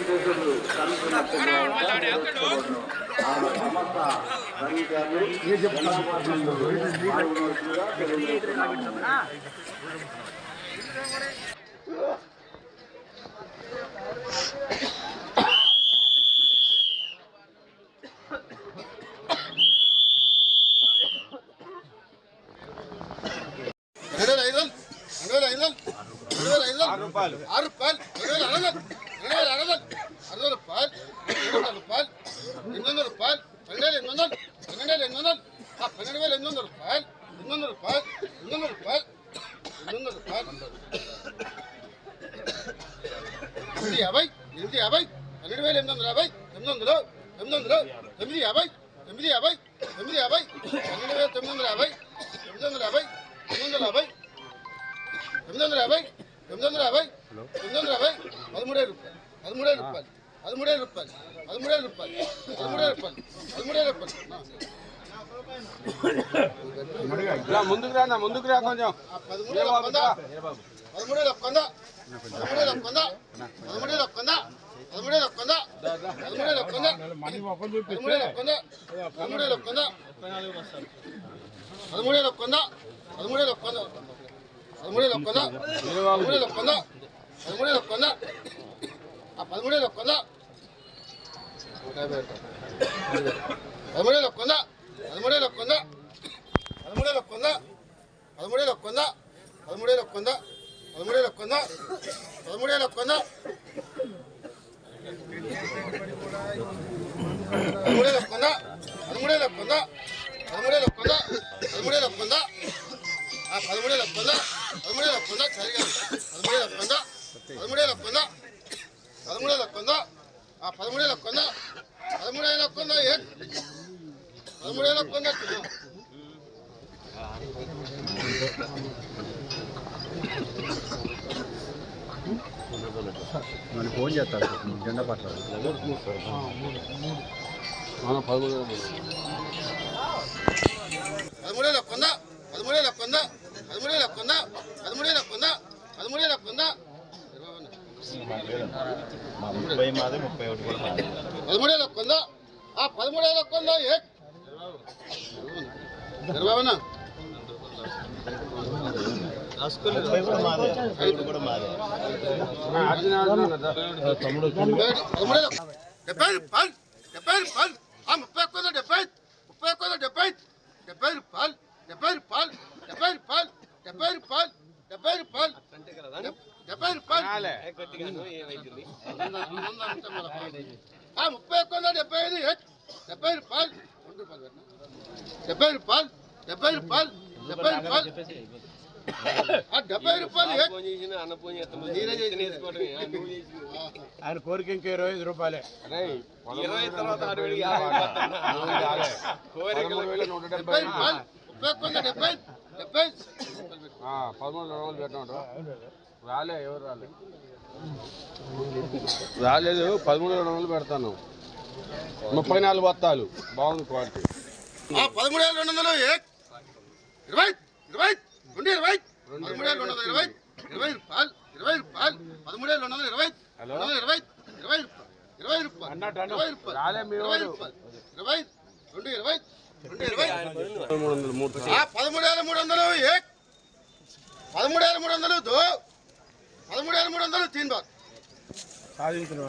వెంకటేశ్వరుడు ఆరు రూపాయలు ఆరు రూపాయలు ఎనిమిది వందల రూపాయలు ఎనిమిది వందల రూపాయలు ఎనిమిది యాభై ఎనిమిది యాభై పన్నెండు వేల ఎనిమిది వందల యాభై తొమ్మిది వందలు తొమ్మిది వందలు తొమ్మిది యాభై తొమ్మిది యాభై తొమ్మిది యాభై పన్నెండు వేల తొమ్మిది వందల యాభై తొమ్మిది వందల యాభై తొమ్మిది వందల యాభై తొమ్మిది వందల యాభై తొమ్మిది వందల యాభై తొమ్మిది వందల యాభై పదమూడే రూపాయలు పదమూడే రూపాయలు పదమూడే రూపాయలు పదమూడే రూపాయలు పదమూడే రూపాయలు పదమూడే రూపాయలు ఇలా ముందుకు రా ముందుకు రా కొంచెం. పదమూడే లొక్కొంద పదమూడే లొక్కొంద పదమూడే లొక్కొంద పదమూడే లొక్కొంద పదమూడే లొక్కొంద ఆ పదమూడే లొక్కొంద పదమూడే లొక్కొంద పదమూడే లొక్కంద పదమూడే లొక్కంద పదమూడే లొక్కంద పదమూడే లొక్కంద పదమూడే లొక్కంద పదమూడే లొక్కంద పదమూడే లొక్కంద పదమూడే లొక్కంద పదమూడే లొక్కంద పదమూడే లొక్కంద ఆ పదమూడే లొక్కంద పదమూడే లొక్కంద సరిగా పదమూడే లొక్కంద పదమూడే లొక్కంద పదమూడే లొక్కంద ఆ పదమూడే లొక్కంద పదమూడే లొక్కంద ఏ పదమూడే లొక్కంద ఫోన్ చేస్తారు జెండా పట్ల పదమూడే లొక్కంద పదమూడే లొక్కంద పదమూడే లొక్కంద పదమూడే లొక్కంద పదమూడే లొక్కంద కూడా మాది. పదమూడే లొక్కంద ఆ పదమూడే లొక్కంద ఏ డెబ్బై రూపాయలు డెబ్బై రూపాయలు ముప్పై ఒక్క డెబ్బై ముప్పై ఒక్క డెబ్బై డెబ్బై రూపాయలు డెబ్బై రూపాయలు డెబ్బై రూపాయలు డెబ్బై రూపాయలు డెబ్బై రూపాయలు డెబ్బై రూపాయలు ముప్పై ఒక్క వందల డెబ్బై ఐదు? డెబ్బై రూపాయలు? డెబ్బై రూపాయలు డెబ్బై రూపాయలు డెబ్బై రూపాయలు. ఆ డెబ్బై రూపాయలు ఆయన కోరిక ఇంకా ఇరవై ఐదు రూపాయలే. ముప్పై ఒక్క వందల డెబ్బై డెబ్బై పదమూడు రోజులు పెట్టినాడు రాలే ఎవరు రాలే. రాలేదు పదమూడు రెండు వందలు పెడతాను. ముప్పై నాలుగు బత్తాలు బాగుంది క్వాలిటీ. ఆ పదమూడు వేల రెండు వందలు ఇరవై ఇరవై రెండు ఇరవై. పదమూడు వేల రెండు వందల ఇరవై ఇరవై రూపాయలు ఇరవై రూపాయలు. పదమూడు వేల రెండు వందల ఇరవై ఇరవై ఇరవై రూపాయలు ఇరవై రూపాయలు. ఇరవై రూపాయలు ఇరవై ఇరవై రెండు ఇరవై రెండు పదమూడు వేల మూడు వందలు. పదమూడు వేల మూడు వందలు దో? పదమూడు వేల మూడు వందలు తీన్ బాగ్ సాధించిన